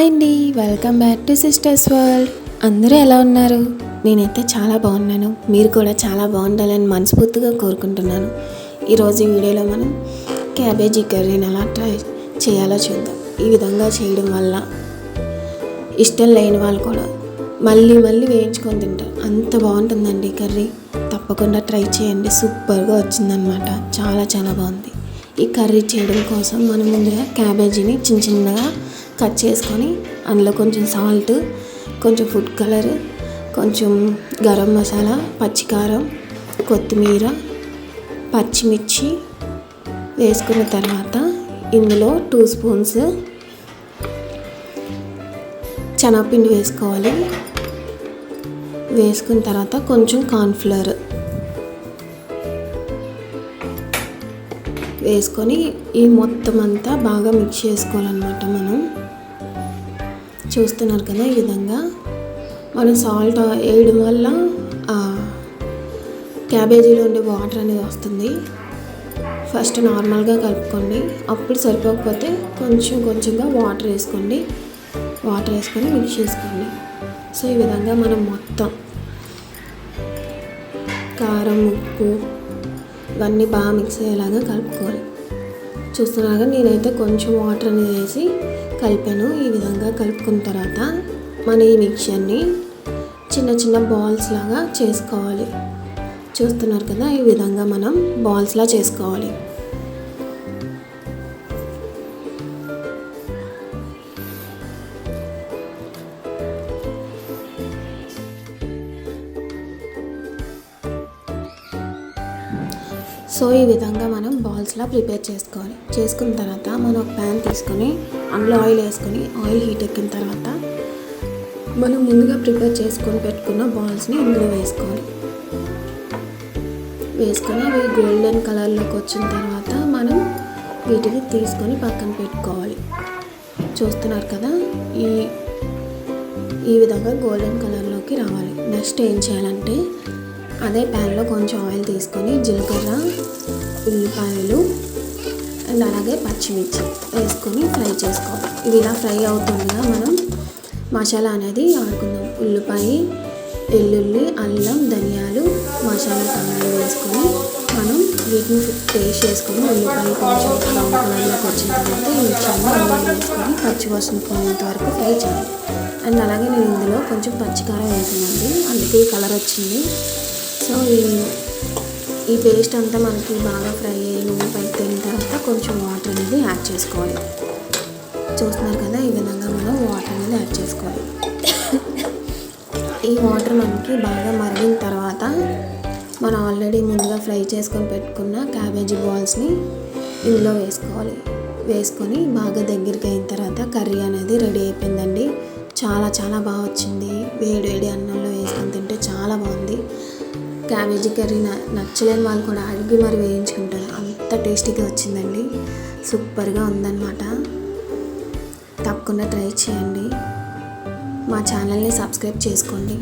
Hi అండి welcome back to sisters world. అందరూ ఎలా ఉన్నారు? నేనైతే చాలా బాగున్నాను. మీరు కూడా చాలా బాగుండాలని మనస్ఫూర్తిగా కోరుకుంటున్నాను. ఈరోజు ఈ వీడియోలో మనం క్యాబేజీ కర్రీని ఎలా ట్రై చేయాలో చూద్దాం. ఈ విధంగా చేయడం వల్ల ఇష్టం లేని వాళ్ళు కూడా మళ్ళీ మళ్ళీ వేయించుకొని తింటారు. అంత బాగుంటుందండి కర్రీ. తప్పకుండా ట్రై చేయండి. సూపర్గా వచ్చిందనమాట చాలా చాలా బాగుంది. ఈ కర్రీ చేయడం కోసం మనం ముందుగా క్యాబేజీని చిన్న చిన్నగా కట్ చేసుకొని అందులో కొంచెం సాల్ట్ కొంచెం ఫుడ్ కలర్ కొంచెం గరం మసాలా పచ్చికారం కొత్తిమీర పచ్చిమిర్చి వేసుకున్న తర్వాత ఇందులో టూ స్పూన్స్ శనగపిండి వేసుకోవాలి. వేసుకున్న తర్వాత కొంచెం కార్న్ఫ్లవర్ వేసుకొని ఈ మొత్తం అంతా బాగా మిక్స్ చేసుకోవాలన్నమాట మనం. చూస్తున్నారు కదా ఈ విధంగా. మనం సాల్ట్ వేయడం వల్ల క్యాబేజీలో ఉండే వాటర్ అనేది వస్తుంది. ఫస్ట్ నార్మల్గా కలుపుకోండి. అప్పుడు సరిపోకపోతే కొంచెం కొంచెంగా వాటర్ వేసుకోండి. వాటర్ వేసుకొని మిక్స్ చేసుకోండి. సో ఈ విధంగా మనం మొత్తం కారం ఉప్పు ఇవన్నీ బాగా మిక్స్ అయ్యేలాగా కలుపుకోవాలి. చూస్తున్నాగా నేనైతే కొంచెం వాటర్ అనేది వేసి కలిపాను. ఈ విధంగా కలుపుకున్న తర్వాత మన ఈ మిక్చర్ని చిన్న చిన్న బాల్స్ లాగా చేసుకోవాలి. చూస్తున్నారు కదా ఈ విధంగా మనం బాల్స్లా చేసుకోవాలి. సో ఈ విధంగా మనం బాల్స్లా ప్రిపేర్ చేసుకోవాలి. చేసుకున్న తర్వాత మనం ఒక ప్యాన్ తీసుకొని అందులో ఆయిల్ వేసుకొని ఆయిల్ హీట్ ఎక్కిన తర్వాత మనం ముందుగా ప్రిపేర్ చేసుకొని పెట్టుకున్న బాల్స్ని ఇందులో వేసుకోవాలి. వేసుకొని అవి గోల్డెన్ కలర్లోకి వచ్చిన తర్వాత మనం వీటిని తీసుకొని పక్కన పెట్టుకోవాలి. చూస్తున్నారు కదా? ఈ ఈ విధంగా గోల్డెన్ కలర్లోకి రావాలి. నెక్స్ట్ ఏం చేయాలంటే అదే ప్యాన్లో కొంచెం ఆయిల్ తీసుకొని జీలకర్ర ఉల్లిపాయలు అండ్ అలాగే పచ్చిమిర్చి వేసుకొని ఫ్రై చేసుకోవాలి. ఇవి ఇలా ఫ్రై అవుతుండగా మనం. మసాలా అనేది ఆడుకుందాం ఉల్లిపాయ వెల్లుల్లి అల్లం ధనియాలు మసాలా టమాటాలు వేసుకొని మనం వీటిని పేస్ట్ చేసుకొని ఉల్లిపాయ కొంచెం బ్రౌన్ కలర్లోకి వచ్చిన తర్వాత ఈ మిర్చి వేసుకొని పచ్చి వాసన పోయేంత వరకు ఫ్రై చేయాలి. అండ్ అలాగే నేను ఇందులో కొంచెం పచ్చికారం వేసానండి. అందుకే కలర్ వచ్చింది. సో ఈ ఈ పేస్ట్ అంతా మనకి బాగా ఫ్రై అయ్యి నూనె పైకి తేలిన తర్వాత కొంచెం వాటర్ అనేది యాడ్ చేసుకోవాలి. చూస్తున్నారు కదా ఈ విధంగా మనం వాటర్ అనేది యాడ్ చేసుకోవాలి. ఈ వాటర్ మనకి బాగా మరిగిన తర్వాత మనం ఆల్రెడీ ముందుగా ఫ్రై చేసుకొని పెట్టుకున్న క్యాబేజీ బాల్స్ని ఇందులో వేసుకోవాలి. వేసుకొని బాగా దగ్గరికి అయిన తర్వాత కర్రీ అనేది రెడీ అయిపోయిందండి. చాలా చాలా బాగా వచ్చింది. వేడి వేడి అన్నంలో వేసుకొని క్యాబేజీ కర్రీ నచ్చలేని వాళ్ళు కూడా అడిగి మరి వేయించుకుంటారు. అంత టేస్టీగా వచ్చిందండి. సూపర్గా ఉందన్నమాట. తప్పకుండా ట్రై చేయండి. మా ఛానల్ని సబ్స్క్రైబ్ చేసుకోండి.